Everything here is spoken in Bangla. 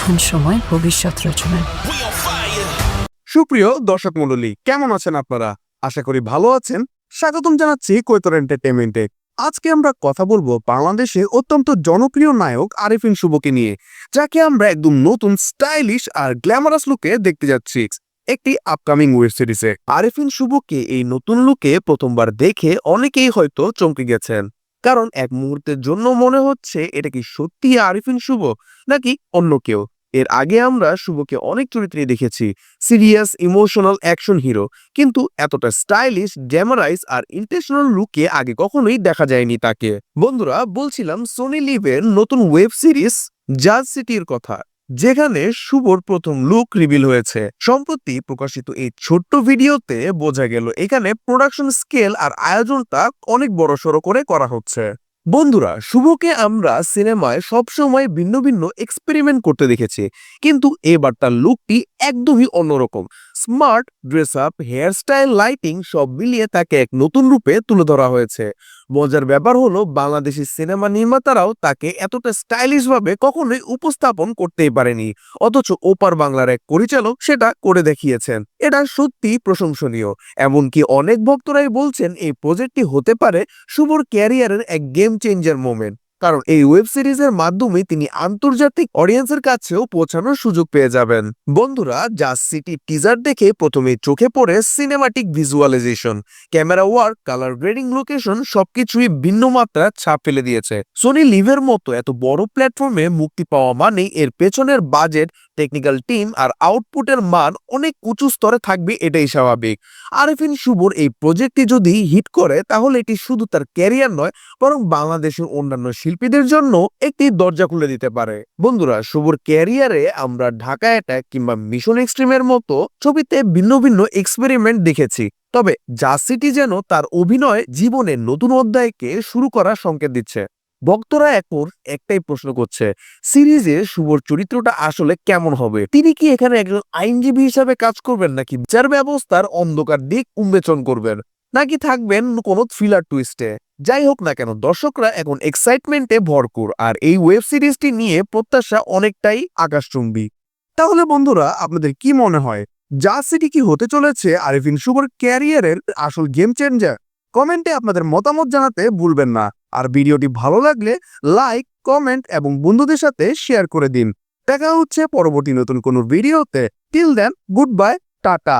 কোন সময় ভবিষ্যৎ সুপ্রিয় দর্শক মণ্ডলী, কেমন আছেন আপনারা? আশা করি ভালো আছেন। স্বাগতম জানাচ্ছি কৈতর এন্টারটেনমেন্টে আজকে আমরা কথা বলব বাংলাদেশে অত্যন্ত জনপ্রিয় নায়ক আরিফিন শুভকে নিয়ে, যাকে আমরা একদম নতুন স্টাইলিশ আর গ্ল্যামারাস লুকে দেখতে যাচ্ছি। একটি আপকামিং ওয়েব সিরিজে আরিফিন শুভকে এই নতুন লুকে প্রথমবার দেখে অনেকেই হয়তো চমকে গেছেন। কারণ এক মুহূর্তের জন্য মনে হচ্ছে, এটা কি সত্যি আরিফিন শুভ, নাকি অন্য কেউ? এর আগে আমরা শুভকে অনেক চরিত্রে দেখেছি, সিরিয়াস, ইমোশনাল অ্যাকশন হিরো, কিন্তু এতটা স্টাইলিশ ড্যামারাইজ আর ইন্টেশনাল লুকে আগে কখনোই দেখা যায়নি তাকে। বন্ধুরা, বলছিলাম সোনি লিভের নতুন ওয়েব সিরিজ, জাজ সিটির কথা। যেখানে শুভর প্রথম লুক রিভিল হয়েছে। সম্প্রতি প্রকাশিত এই ছোট্ট ভিডিওতে বোঝা গেল, এখানে প্রোডাকশন স্কেল আর আয়োজনটা অনেক বড় সড়ো করে করা হচ্ছে। বন্ধুরা, শুভকে আমরা সিনেমায় সবসময় ভিন্ন ভিন্ন এক্সপেরিমেন্ট করতে দেখেছি। কিন্তু এবার তার লুকটি একদমই অন্যরকম। Smart dress up hairstyle, lighting সব মিলিয়ে তাকে এক নতুন রূপে তুলে ধরা হয়েছে। মজার ব্যাপার হলো, বাংলাদেশি সিনেমা নির্মাতারাও তাকে এতটা স্টাইলিশ ভাবে কখনোই উপস্থাপন করতেই পারেনি। অথচ ওপার বাংলার এক পরিচালক সেটা করে দেখিয়েছেন। এটা সত্যি প্রশংসনীয়। এমনকি অনেক ভক্তরাই বলছেন, এই প্রজেক্টটি হতে পারে শুভর ক্যারিয়ারের এক গেম চেঞ্জার মোমেন্ট কারণ এই ওয়েব সিরিজের মাধ্যমে তিনি আন্তর্জাতিক অডিয়েন্সের কাছেও পৌঁছানোর সুযোগ পেয়ে যাবেন। বন্ধুরা জাস সিটি টিজার দেখে প্রথমে চোখে পড়ে cinematic visualisation. Camera work, colour grading, location সবকিছুই ভিন্ন মাত্রা ছাপ ফেলে দিয়েছে। সোনি লিভের মতো এত বড় প্ল্যাটফর্মে মুক্তি পাওয়া মানেই এর পেছনের বাজেট টেকনিক্যাল টিম আর আউটপুটের মান অনেক উঁচু স্তরে থাকবে এটাই স্বাভাবিক। আরিফিন শুভর এই প্রজেক্টটি যদি হিট করে, তাহলে এটি শুধু তার ক্যারিয়ার নয়, বরং বাংলাদেশের অন্যান্য শিল্পীদের জন্য একটি দরজা খুলে দিতে পারে। বন্ধুরা, শুভর ক্যারিয়ারে আমরা ঢাকা অ্যাটাক কিংবা মিশন এক্সট্রিমের মতো ছবিতে ভিন্ন ভিন্ন এক্সপেরিমেন্ট দেখেছি। তবে জাসিটি যেন তার অভিনয় জীবনের নতুন অধ্যায়কে শুরু করার সংকেত দিচ্ছে। ভক্তরা এখন একটাই প্রশ্ন করছে, সিরিজে শুভর চরিত্রটা আসলে কেমন হবে? তিনি কি এখানে একজন আইনজীবী হিসাবে কাজ করবেন নাকি বিচার ব্যবস্থার অন্ধকার দিক উন্মোচন করবেন? নাকি থাকবেন কোনো থ্রিলার টুইস্টে যাই হোক না কেন, দর্শকরা এখন এক্সাইটমেন্টে ভরপুর, আর এই ওয়েব সিরিজটি নিয়ে প্রত্যাশা অনেকটাই আকাশচুম্বী। তাহলে বন্ধুরা, আপনাদের কি মনে হয়? যা সিটি কি হতে চলেছে আরিফিন শুভর ক্যারিয়ারের আসল গেম চেঞ্জার কমেন্টে আপনাদের মতামত জানাতে ভুলবেন না, আর ভিডিওটি ভালো লাগলে লাইক কমেন্ট এবং বন্ধুদের সাথে শেয়ার করে দিন। দেখা হচ্ছে পরবর্তী নতুন কোনো ভিডিওতে till then good bye tata.